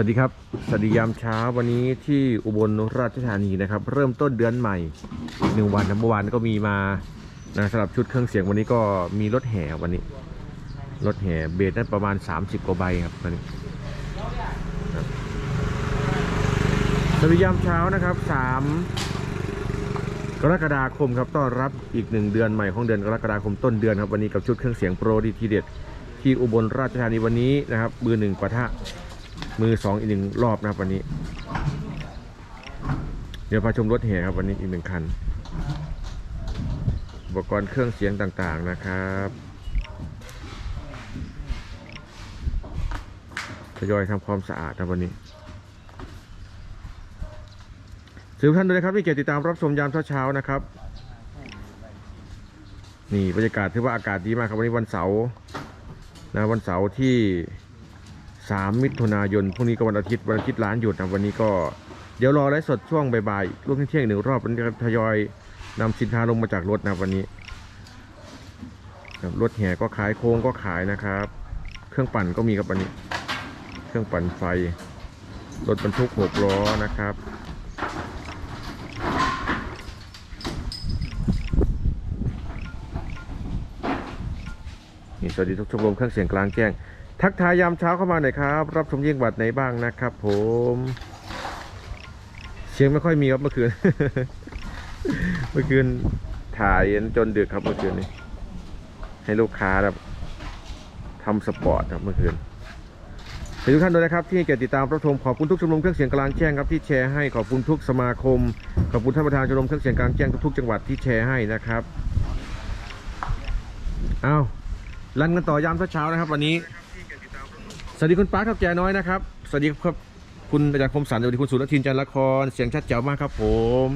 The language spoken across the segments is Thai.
วัสดีครับ สวัสดียามเช้าวันนี้ที่อุบลราชธานีนะครับ เริ่มต้นเดือนใหม่หนึ่งวันนะเมื่อวานก็มีมานะสำหรับชุดเครื่องเสียงวันนี้ก็มีรถแห่วันนี้ รถแห่เบสนั้นประมาณ 30 กว่าใบครับวันนี้สวัสดียามเช้านะครับ3กรกฎาคมครับต้อนรับอีกหนึ่งเดือนใหม่ของเดือนกรกฎาคมต้นเดือนครับวันนี้กับชุดเครื่องเสียงโปรดีทีเด็ดที่อุบลราชธานีวันนี้นะครับมือหนึ่งปะทะ มือสองอีกหนึ่งรอบนะครับวันนี้ เดี๋ยวพาชมรถแห่ครับวันนี้อีกหนึ่งคัน อุปกรณ์เครื่องเสียงต่างๆนะครับทยอยทำความสะอาดนะวันนี้สืบท่านด้วยนะครับที่เกียรติติดตามรับชมยามเช้าๆนะครับ นี่บรรยากาศถือว่าอากาศดีมากครับวันนี้วันเสาร์นะวันเสาร์ที่ 3 มิถุนายนพรุ่งนี้ก็วันอาทิตย์วันอาทิตย์ร้านหยุดนะวันนี้ก็เดี๋ยวรอไลฟ์สดช่วงบ่ายๆร่วมเที่ยงหนึ่งรอบวันนี้ทยอยนำสินค้าลงมาจากรถนะวันนี้ครับรถแห่ก็ขายโค้งก็ขายนะครับ เครื่องปั่นก็มีครับวันนี้ เครื่องปั่นไฟรถบรรทุกหกล้อนะครับนี่สวัสดีทุกชมรมเครื่องเสียงกลางแจ้ง ทักทายยามเช้าเข้ามาหน่อยครับ รับชมเยี่ยงบัตรไหนบ้างนะครับ ผมเสียงไม่ค่อยมีครับเมื่อคืน เมื่อคืนถ่ายจนดึกครับเมื่อคืนนี้ ให้ลูกค้าครับทำสปอร์ตครับเมื่อคืนขอบคุณทุกท่านด้วยนะครับที่เกียรติติดตามรับชมขอบคุณทุกชมรมเครื่องเสียงกลางแจ้งครับที่แชร์ให้ขอบคุณทุกสมาคม ขอบคุณท่านประธานชมรมเครื่องเสียงกลางแจ้งทุกๆจังหวัดที่แชร์ให้นะครับ เอาวรันกันต่อยามเช้าๆนะครับ วันนี้ สวัสดีคุณป้าครับแจน้อยนะครับ สวัสดีครับคุณอาจารย์คมสันสวัสดีคุณสุรทินจันละคร เสียงชัดแจ๋วมากครับผม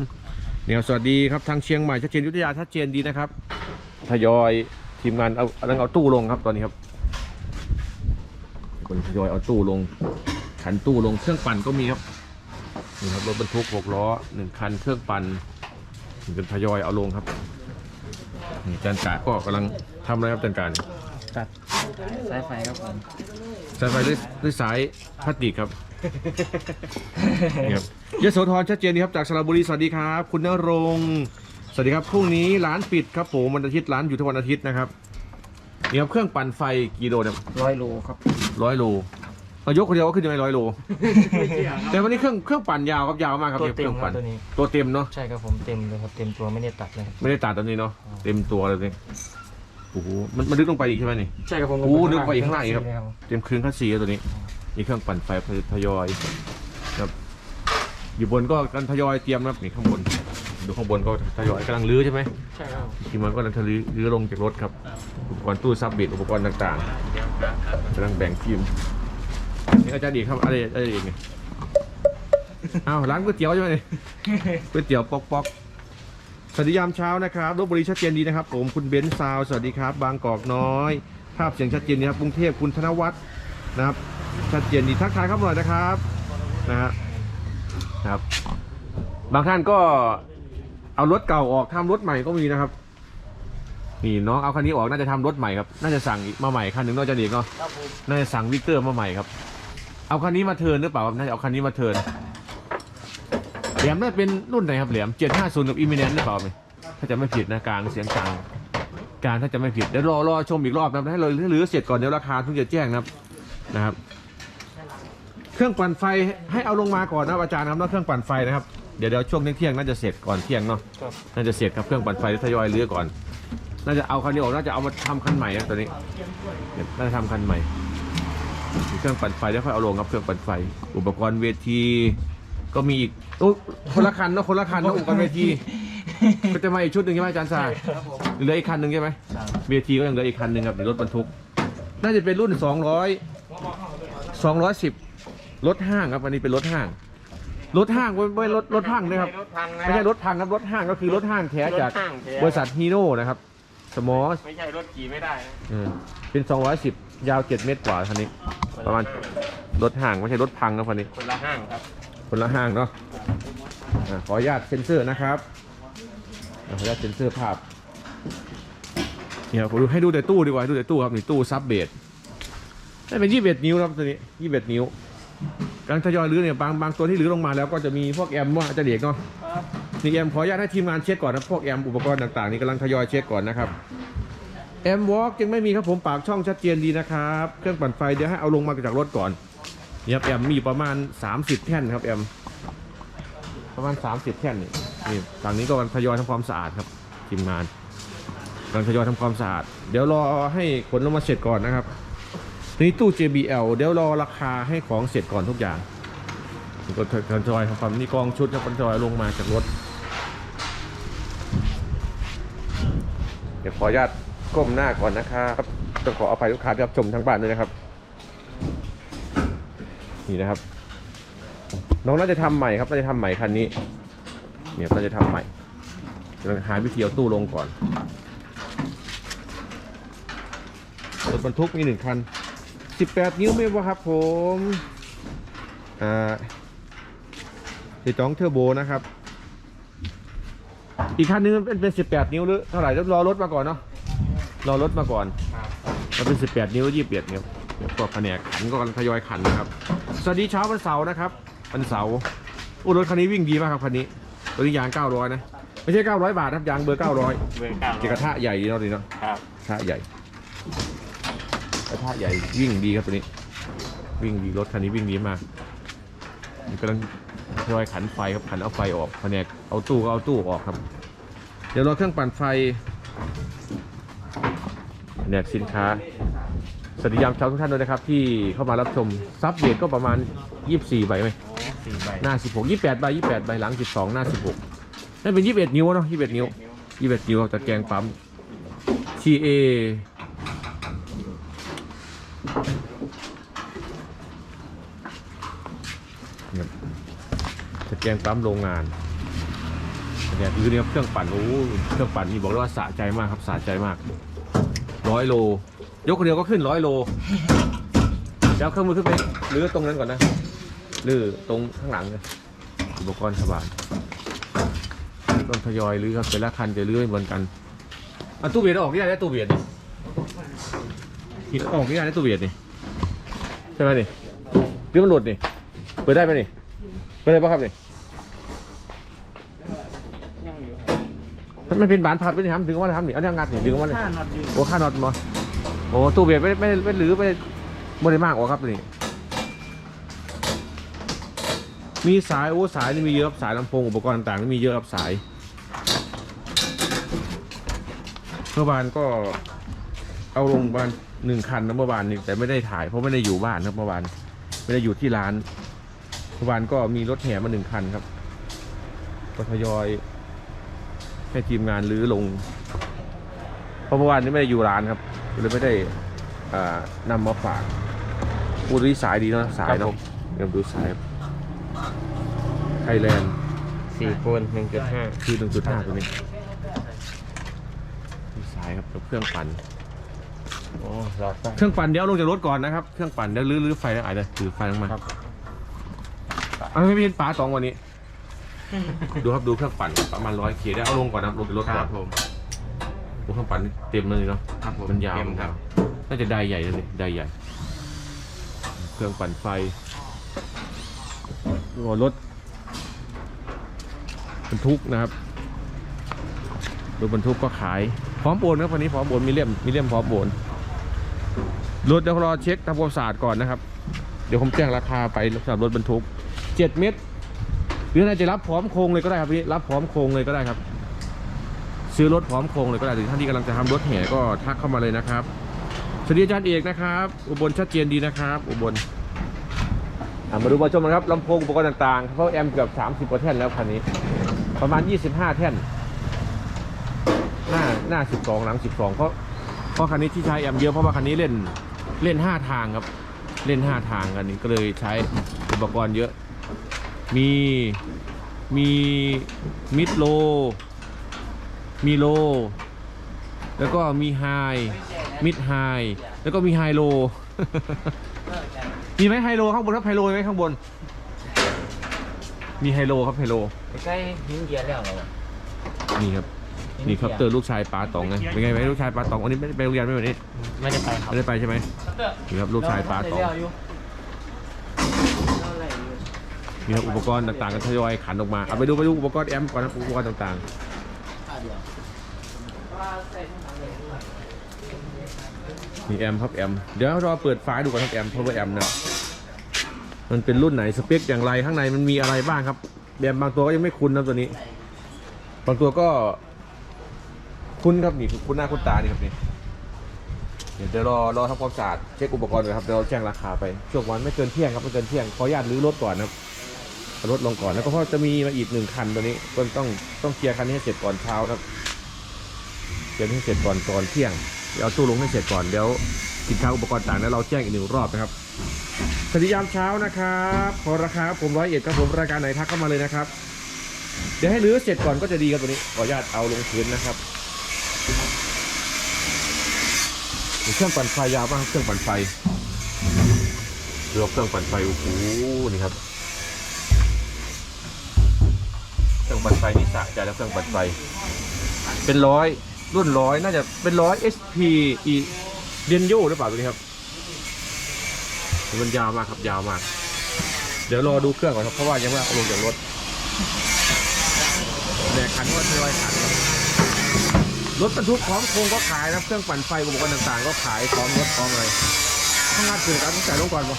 เนี่ยสวัสดีครับทางเชียงใหม่ชัดเจนยุทธยาชัดเจนดีนะครับทยอยทีมงานเอาเอาเอาตู้ลงครับตอนนี้ครับคนทยอยเอาตู้ลง ขันตู้ลงเครื่องปั่นก็มีครับนี่ครับรถบรรทุกหกล้อหนึ่งคันเครื่องปั่นเป็นทยอยเอาลงครับนี่อาจารย์กาก็กำลังทำอะไรครับอาจารย์การตัด สายไฟครับผมสายไฟด้วยด้วยสายพลาสติกครับนี่ครับยโสธรชัดเจนดีครับจากสระบุรีสวัสดีครับ คุณนรงค์สวัสดีครับพรุ่งนี้ร้านปิดครับผมวันอาทิตย์ร้านอยู่ทุกวันอาทิตย์นะครับนี่ครับเครื่องปั่นไฟกี่โลเนี่ยร้อยโลครับ ร้อยโลเอายกคนเดียวก็ขึ้นยังไงร้อยโล แต่วันนี้เครื่องเครื่องปั่นยาวครับยาวมากครับตัวเนี่ยเต็เคมรื่องครัปั่บนตัวนี้ ตัวเต็มเนาะใช่ครับผมเต็มเลยครับเต็มตัวไม่ได้ตัดเลยครับไม่ได้ตัดตอนนี้เนาะเต็มตัวเลยเนี่ย โอ้โหมันมันลึกลงไปอีกใช่ไหมนี่ ใช่ครับผมโอ้นึกไปอีกข้างหน้าอีกครับเลยเต็มคืนคัสซีแล้วตัวนี้นี่เครื่องปั่นไฟทยอยครับอยู่บนก็กันทยอยเตรียมนะครับนี่ข้างบน ดูข้างบนก็ทยอยกำลังรื้อใช่ไหมใช่ครับทีมงานก็กำลังทะลื้อรื้อลงจากรถครับอุปกรณ์ตู้ซับบิดอุปกรณ์ต่างๆกำลังแบ่งทีมนี่อาจารย์ดีครับอะไรอะไรอีกเนี่ยอ้าวร้านก๋วยเตี๋ยวใช่ไหมเนี่ยก๋วยเตี๋ยวป๊อกป๊อก สวัสดียามเช้านะครับลบบุรีชัดเจนดีนะครับ ผมคุณเบนซ์ซาวด์สวัสดีครับ บางกอกน้อย ภาพเสียงชัดเจนดีครับกรุงเทพคุณธนวัฒน์นะครับ ชัดเจนดีทักทายครับหน่อยนะครับนะฮะครับ บางท่านก็เอารถเก่าออกทำรถใหม่ก็มีนะครับนี่น้องเอาคันนี้ออกน่าจะทำรถใหม่ครับน่าจะสั่งอีกมาใหม่คันหนึ่งนอกจากนี้เนาะครับผมน่าจะสั่งวิกเตอร์มาใหม่ครับ เอาคันนี้มาเทิร์นหรือเปล่าครับน่าจะเอาคันนี้มาเทิร์น แหลมน่าจะเป็นรุ่นไหนครับแหลม750กับอิมิเนนหรือเปล่าเนี่ยถ้าจะไม่ผิดนะกลางเสียงกลางกลางถ้าจะไม่ผิดเดี๋ยวรอรอชมอีกรอบนะครับให้เราหรือเสร็จก่อนเดี๋ยวราคาเพิ่งจะแจ้งนะครับนะครับ เครื่องปั่นไฟให้เอาลงมาก่อนนะอาจารย์ครับเนาะเครื่องปั่นไฟนะครับเดี๋ยวเดี๋ยวช่วงเที่ยงๆน่าจะเสร็จก่อนเที่ยงเนาะครับน่าจะเสร็จครับเครื่องปั่นไฟทยอยเรือก่อน น่าจะเอาคันนี้ออกน่าจะเอามาทำคันใหม่นะตัวนี้เนี่ยน่าจะทำคันใหม่ เครื่องปั่นไฟแล้วค่อยเอาลงครับเครื่องปั่นไฟ อุปกรณ์เวที ก็มีอีกโอ้คนละคันเนาะคนละคันเนาะอุปกรณ์เวทีก็จะมาอีกชุดหนึ่งใช่ไหมอาจารย์ทรายครับผมเหลืออีกคันหนึ่งใช่ไหมครับเวทีก็ยังเหลืออีกคันหนึ่งครับเดี๋ยวรถบรรทุก น่าจะเป็นรุ่น 200 210รถห้างครับอันนี้เป็นรถห้าง รถห้างไม่ไม่รถรถห้างนะครับรถพังนะไม่ใช่รถพังครับรถห้างก็คือรถห้างแท้จากรถห้างแท้บริษัทฮีโน่นะครับ สมอสไม่ใช่รถขี่ไม่ได้นะเออเป็น 210 ยาว 7 เมตรกว่าคันนี้ ประมาณรถห้างไม่ใช่รถพังนะคันนี้ คนละห้างครับ คนละห้างเนาะอะขออนุญาตเซ็นเซอร์นะครับอะขออนุญาตเซ็นเซอร์ภาพเนี่ยผมดูให้ดูแต่ตู้ดีกว่าให้ดูแต่ตู้ครับนี่ตู้ซับเบสได้เป็น21นิ้วครับตัวนี้21นิ้วกการทยอยรื้อเนี่ยบางบางตัวที่รื้อลงมาแล้วก็จะมีพวกแอมว่าอาจารย์เอกเนาะนี่แอมขออนุญาตให้ทีมงานเช็คก่อนนะพวกแอมอุปกรณ์ต่างๆนี่กำลังทยอยเช็คก่อนนะครับแอมวอล์กยังไม่มีครับผมปากช่องชัดเจนดีนะครับ เครื่องปั่นไฟเดี๋ยวให้เอาลงมาจากรถก่อน นี่ครับแอมมีประมาณ 30 แท่นครับแอมประมาณ 30 แท่นนี่นี่ฝั่งนี้ก็กำลังทยอยทำความสะอาดครับทีมงานกำลังทยอยทำความสะอาด เดี๋ยวรอให้ขนลงมาเสร็จก่อนนะครับนี่ตู้ JBL เดี๋ยวรอราคาให้ของเสร็จก่อนทุกอย่างก็คันจอยทำความนี่กองชุดครับคันจอยลงมาจากรถเดี๋ยวขออนุญาตก้มหน้าก่อนนะครับต้องขออภัยลูกค้าที่รับชมทางบ้านด้วยนะครับ นี่นะครับ น้องน่าจะทำใหม่ครับน่าจะทำใหม่คันนี้ เนี่ยน่าจะทำใหม่กำลังหาวิธีเอาตู้ลงก่อนรถบรรทุกมีหนึ่งคัน18นิ้วไม่ว่าครับผมอ่าติดจ้องเทอร์โบนะครับ อีกคันนึงมันเป็นเป็น18นิ้วหรือเท่าไหร่แล้วรอรถมาก่อนเนาะรอรถมาก่อนมันเป็น18นิ้ว21นิ้วเดี๋ยวก็แผนกขันก็กำลังทยอยขันนะครับ สวัสดีเช้าวันเสาร์นะครับวันเสาร์อู้รถคันนี้วิ่งดีมากครับคันนี้ตัวนี้ยาง 900 นะ ไม่ใช่ 900 บาทนะครับยางเบอร์ 900เบอร์เก้าเจกระทะใหญ่ดีเนาะดีเนาะครับกระทะใหญ่กระทะใหญ่วิ่งดีครับตัวนี้ วิ่งดีรถคันนี้วิ่งดีมากมันกำลังทยอยขันไฟครับขันเอาไฟออกแผนกเอาตู้ก็เอาตู้ออกครับ เดี๋ยวรอเครื่องปั่นไฟแผนกสินค้า สวัสดียามเช้าทุกท่านด้วยนะครับ ที่เข้ามารับชมซับเบรก็ประมาณ 24ใบไหมสี่ใบหน้า 16 28ใบ28ใบหลัง 12 หน้า 16นั่นเป็น 21 นิ้วเนาะ21 นิ้ว21นิ้วตะแกรงปั๊ม TA ครับตะแกรงปั๊มโรงงานเนี่ยคือเนี่ยเครื่องปั่นโอ้โหเครื่องปั่นนี่บอกเลยว่าสะใจมากครับสะใจมากร้อยโล ยกคนเดียวก็ขึ้นร้อยโลแล้วเครื่องมือขึ้นไปหรือตรงนั้นก่อนนะหรือตรงข้างหลังเนี่ยอุปกรณ์สบายต้องทยอยรื้อครับแต่ละคันจะรื้อไม่เหมือนกันอะตู้เบียดออกที่ไหนได้ตู้เบียดนี่หินออกที่ไหนได้ตู้เบียดนี่ใช่ไหมนี่หรือมันหลุดนี่เปิดได้ไหมนี่เปิดได้ปะครับนี่มันเป็นบานพัดไม่ได้ทำดึงออกมาเลยทำนี่เอาเนี่ยงัดนี่ดึงออกมาเลยห้าน็อตอยู่โอ้ค่าน็อตมา โอ้ตู้เบียดไม่ไม่ไม่หรือไม่ไม่ได้มากกว่าครับนี่มีสายโอ้สายนี่มีเยอะครับสายลำโพงอุปกรณ์ต่างๆนี่มีเยอะครับสายเมื่อวานก็เอาลงบ้านหนึ่งคันนะเมื่อวานนี่แต่ไม่ได้ถ่ายเพราะไม่ได้อยู่บ้านครับเมื่อวานไม่ได้อยู่ที่ร้านเมื่อวานก็มีรถแห่มาหนึ่งคันครับก็ทยอยให้ทีมงานรื้อลงเพราะเมื่อวานนี้ไม่ได้อยู่ร้านครับ เลยไม่ได้อ่านำมาฝากอูดีสายดีเนาะสายเนาะเดี๋ยวดูสายไทยแลนด์สี่คูณหนึ่งจุดห้าคือ1.5ตัวนี้ดูสายครับกับเครื่องปั่นโอ้หลอดไฟเครื่องปั่นเดี๋ยวเอาลงจากรถก่อนนะครับ เครื่องปั่นเดี๋ยวลื้อลื้อไฟแล้วอาจจะถือไฟลงมาครับเอาไม่เป็นป๋าสองวันนี้ ดูครับดูเครื่องปั่นประมาณร้อยเคได้เอาลงก่อนนะครับลงจากรถคก่อรันบผม โอ้เครื่องปั่นนี่เต็มเลยเนาะ ครับผมมันยาวเต็มมันครัยาบวน่าจะไดใหญ่เลยนี่ไดใหญ่ เครื่องปั่นไฟโอ้รถบรรทุกนะครับรถบรรทุกก็ขาย พร้อมโอนครับวันนี้พร้อมโอนมีเล่มมีเล่มพร้อมโอนรถเดี๋ยวรอเช็คทำความสะอาดก่อนนะครับ เดี๋ยวผมแจ้งราคาไปสำหรับรถบรรทุกเจ็ดเมตร หรือน่าจะรับพร้อมโครงเลยก็ได้ครับพี่รับพร้อมโครงเลยก็ได้ครับ ซื้อรถพร้อมโครงเลยก็ได้หรือท่านที่กำลังจะทำรถแห่ก็ทักเข้ามาเลยนะครับสวัสดีอาจารย์เอกนะครับ อุบลชัดเจนดีนะครับ อุบลมาดูมาชมกันครับลำโพงอุปกรณ์ต่างๆเขาแอมเกือบ 30กว่าแท่นแล้วคันนี้ ประมาณ 25 แท่น หน้าหน้า 12 หลัง 12 เพราะเพราะคันนี้ที่ใช้แอมเยอะเพราะว่าคันนี้เล่นเล่น 5 ทางครับ เล่น 5 ทางกันนี้ก็เลยใช้อุปกรณ์เยอะ มีมีมิดโล มีโล แล้วก็มีไฮมิดไฮแล้วก็มีไฮโล มีไหมไฮโลข้างบนครับไฮโลมีไหมข้างบน มีไฮโลครับไฮโลใกล้หินเกียร์แล้วเหรอนี่ครับนี่ครับเตอร์ลูกชายปาตองไงเป็นไงไหมลูกชายปาตองวันนี้ไม่ได้ไปโรงเรียนไหมวันนี้ไม่ได้ไปครับไม่ได้ไปใช่ไหมนี่ครับลูกชายปาตองเท่าไหร่อยู่นี่ครับอุปกรณ์ต่างๆก็ทยอยขันออกมาเอาไปดูไปดูอุปกรณ์แอมป์ก่อนนะอุปกรณ์ต่างๆ มีแอมครับแอม เดี๋ยวรอเปิดไฟดูก่อนครับแอมป์ power amp นะมันเป็นรุ่นไหนสเปคอย่างไรข้างในมันมีอะไรบ้างครับแอมบางตัวก็ยังไม่คุ้นนะตัวนี้ บางตัวก็คุ้นครับนี่คุ้นหน้าคุ้นตานี่ครับนี่เดี๋ยวรอรอทำความสะอาดเช็คอุปกรณ์ก่อนครับเดี๋ยวเราแจ้งราคาไปช่วงวันไม่เกินเที่ยงครับไม่เกินเที่ยงขออนุญาตรื้อรถก่อนนะครับรถลงก่อนแล้วก็จะมีมาอีกหนึ่งคันตัวนี้ก็ต้องต้องเคลียร์คันนี้ให้เสร็จก่อนเช้าครับ เคลียร์ให้เสร็จก่อนก่อนเที่ยงเดี๋ยวเอาตู้ลงให้เสร็จก่อนเดี๋ยวสินค้าอุปกรณ์ต่างแล้วเราแจ้งอีกหนึ่งรอบนะครับสวัสดียามเช้านะครับขอราคาครับผมร้อยเอ็ดครับผมรายการไหนทักเข้ามาเลยนะครับ เดี๋ยวให้รื้อเสร็จก่อนก็จะดีครับตัวนี้ขออนุญาตเอาลงพื้นนะครับเครื่องปั่นไฟยาวมากเครื่องปั่นไฟเรือเครื่องปั่นไฟโอ้โหนี่ครับเครื่องปั่นไฟนี่สะใจแล้วเครื่องปั่นไฟ เป็นร้อย รุ่นร้อยน่าจะเป็นร้อย SP อีเดียนโยหรือเปล่าตัวนี้ครับ มันยาวมากครับยาวมาก เดี๋ยวรอดูเครื่องก่อนครับเพราะว่ายังไม่เอาลงจากรถแดกขันว่าทยอยขันรถบรรทุกพร้อมโครงก็ขายนะเครื่องปั่นไฟอุปกรณ์ต่างๆ ก็ขายพร้อมรถพร้อมอะไรข้างหน้าเกิดการใส่ลงก่อนปะ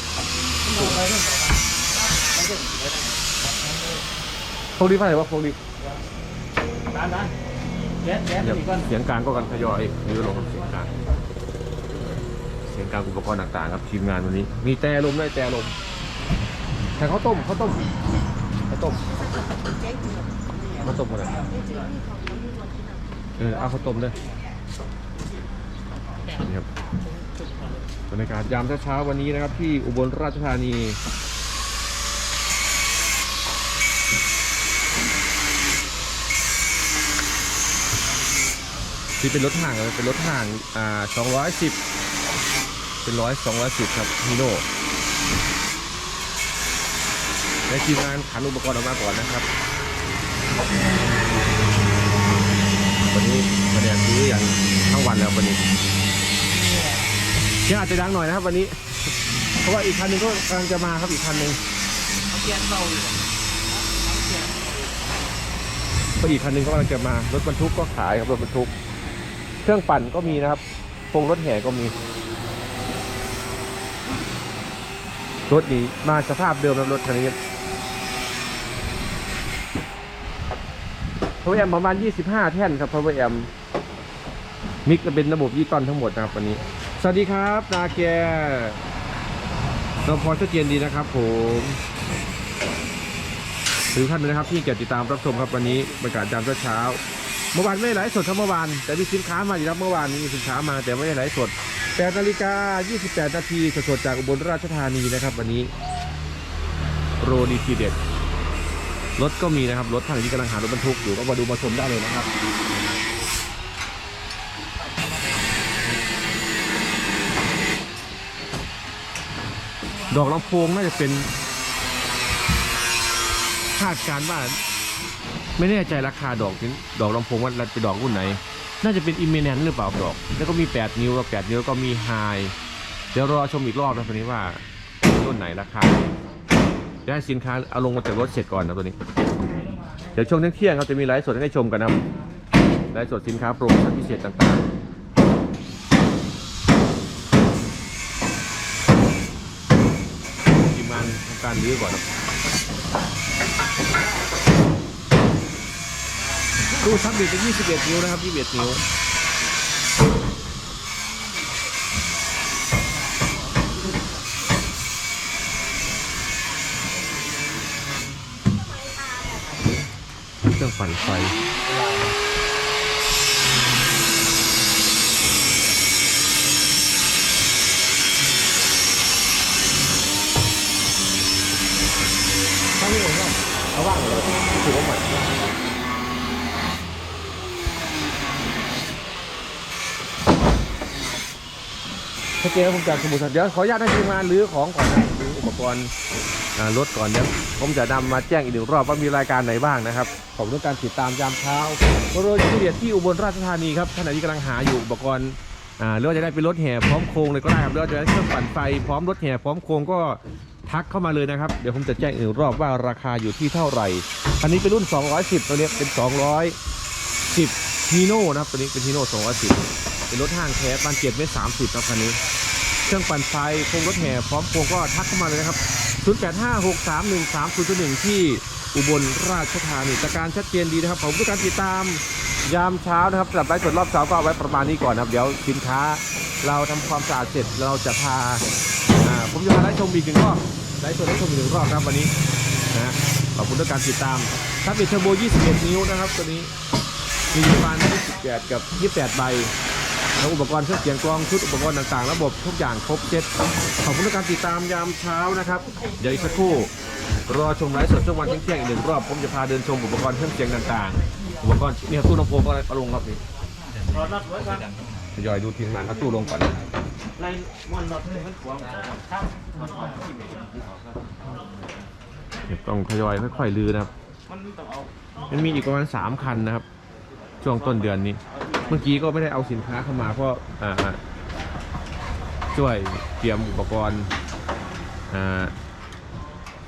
โคงดีไฟหรอว่าโคดีร้านน แก๊สแก๊สเดี๋ยวอีกก้อนเสียงกลางก็กันทยอยนิ้วลงครับเสียงกลางเสียงกลางอุปกรณ์ต่างๆ ครับทีมงานวันนี้ มีแต่ลมได้แต่ลมแต่ข้าวต้มข้าวต้มข้าวต้มข้าวต้มอะไรเออเอาข้าวต้มด้วยนี่ครับบรรยากาศยามเช้าๆวันนี้นะครับ ที่อุบลราชธานี ที่เป็นรถห่างเลยเป็นรถห่างอ่า210เป็นร้อย210ครับฮีโน่และทีมงานขันอุปกรณ์ออกมาก่อนนะครับวันนี้มาแดดซื้ออย่างทั้งวันแล้ววันนี้เสียงอาจจะดังหน่อยนะครับวันนี้ เพราะว่าอีกคันหนึ่งก็กำลังจะมาครับอีกคันหนึ่งแก๊สเข้าอยู่เพราะอีกคันหนึ่งก็กำลังจะมารถบรรทุกก็ขายครับรถบรรทุก เครื่องปั่นก็มีนะครับโครงรถแห่ก็มี รถนี้มาสภาพเดิมนะรถคันนี้พาวเวอร์แอมประมาณ 25 แท่นครับพาวเวอร์แอมมิกจะเป็นระบบยี่ตอนทั้งหมดนะครับวันนี้ สวัสดีครับนาแกเราพอชัดเจนดีนะครับผมถึงท่านเลยนะครับที่เกียรติดตามรับชมครับวันนี้บรรยากาศยามเช้า เมื่อวานไม่ได้ไลฟ์สดครับเมื่อวานแต่มีสินค้ามาอยู่ครับเมื่อวานมีสินค้ามาแต่ไม่ได้ไลฟ์สด8นาฬิกา 28 นาทีสดๆจากอุบลราชธานีนะครับ วันนี้โรดีทีเด็ดรถก็มีนะครับรถทานที่กำลังหารถบรรทุกอยู่ก็มาดูมาชมได้เลยนะครับดอกลำโพงน่าจะเป็นคาดการณ์ว่า ไม่แน่ใจราคาดอกดอกลำโพงว่าเป็นดอกรุ่นไหน น่าจะเป็นอิมเมเนนหรือเปล่าดอก แล้วก็มี 8 นิ้วกับ8นิ้วแล้วก็มีไฮเดี๋ยวรอชมอีกรอบนะตัวนี้ว่ารุ่นไหนราคาจะให้สินค้าเอาลงมาจากรถเสร็จก่อนนะตัวนี้ เดี๋ยวช่วงเที่ยงๆเราจะมีไลฟ์สดให้ชมกันนะครับไลฟ์สดสินค้าโปรโมชั่นพิเศษต่างๆทีมงานทำการรื้อก่อน นะตู้ซับบิดเป็น21 นิ้วนะครับ21นิ้วเครื่องปั่นไฟ ถ้าไม่ผมก็เอาว่างเลยถือว่าหมด ถ้าเจอผมจากสมุทรสาครเดี๋ยวขออนุญาตให้ทีมงานรื้อของก่อนนะรื้ออุปกรณ์อ่ารถก่อนเดี๋ยวผมจะนำมาแจ้งอีกหนึ่งรอบว่ามีรายการไหนบ้างนะครับขอบคุณการติดตามยามเช้าโรยทีเดียดที่อุบลราชธานีครับท่านไหนที่กำลังหาอยู่อุปกรณ์อ่าหรือว่าจะได้เป็นรถแห่พร้อมโครงเลยก็ได้ครับหรือว่าจะได้เครื่องปั่นไฟพร้อมรถแห่พร้อมโครงก็ทักเข้ามาเลยนะครับ เดี๋ยวผมจะแจ้งอีกหนึ่งรอบว่าราคาอยู่ที่เท่าไหร่อันนี้เป็นรุ่น 210 ตัวนี้เป็น 210ฮีโน่นะครับตัวนี้เป็นฮีโน่210 เป็นรถห้างแท้บานเจ็ดเมตรสามสิบครับคันนี้ เครื่องปั่นไฟโครงรถแห่พร้อมโครงก็ทักเข้ามาเลยนะครับ0856313001ที่อุบลราชธานีแต่การชัดเจนดีนะครับผมต้องการติดตามยามเช้านะครับสำหรับไลฟ์สดรอบเช้าก็เอาไว้ประมาณนี้ก่อนนะครับ เดี๋ยวสินค้าเราทำความสะอาดเสร็จเราจะพาผมจะพาไลฟ์ชมอีกหนึ่งรอบไลฟ์สดไลฟ์ชมอีกหนึ่งรอบครับวันนี้นะขอบคุณทุกการติดตามทับบิทเทอร์โบ 21 นิ้วนะครับตัวนี้มีอยู่ประมาณ28 กับ 28 ใบ แล้วอุปกรณ์เครื่องเสียงกลองชุดอุปกรณ์ต่างๆ ระบบทุกอย่างครบเซ็ตขอบคุณในการติดตามยามเช้านะครับ เดี๋ยวอีกสักครู่รอชมไลฟ์สดช่วงวันเที่ยงๆอีกหนึ่งรอบผมจะพาเดินชมอุปกรณ์เครื่องเสียงต่างๆ อุปกรณ์นี่ครับตู้ลำโพงก็เอาลงครับนี่รอรับไว้ก่อนทยอยดูทีมงานเอาตู้ลงก่อนไล่มอนรถให้มันขวางครับเดี๋ยวต้องทยอยค่อยๆลือนะครับ มันต้องเอามันมีอีกประมาณ3คันนะครับ ช่วงต้นเดือนนี้ เมื่อกี้ก็ไม่ได้เอาสินค้าเข้ามาเพราะอ่าช่วยเตรียมอุปกรณ์อ่า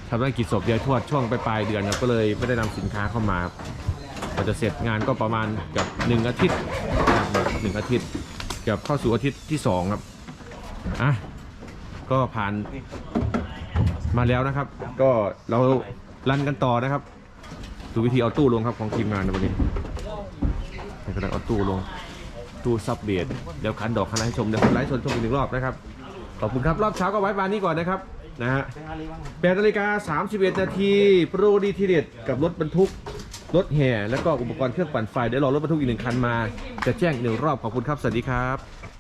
ทำธุรกิจศพยายทวดช่วงปลายเดือนครับก็เลยไม่ได้นำสินค้าเข้ามาครับกว่าจะเสร็จงานก็ประมาณกับหนึ่งอาทิตย์หนึ่งอาทิตย์เกือบเข้าสู่อาทิตย์ที่สองครับอะก็ผ่านมาแล้วนะครับ ก็เรารันกันต่อนะครับดูวิธีเอาตู้ลงครับของทีมงานในวันนี้ กำลังเอาตู้ลงตู้ซับเบียดเดี๋ยวคันดอกคันให้ชมเดี๋ยวคันไลฟ์ชนชมอีกหนึ่งรอบนะครับขอบคุณครับรอบเช้าก็ไว้บานนี้ก่อนนะครับนะฮะแปหาฬิกางแปดนาฬิกา31นาทีโปรดีทีเด็ดกับรถบรรทุกรถแห่แล้วก็อุปกรณ์เครื่องปั่นไฟเดี๋ยวรอรถบรรทุกอีกหนึ่งคันมา จะแจ้งอีกหนึ่งรอบขอบคุณครับสวัสดีครับ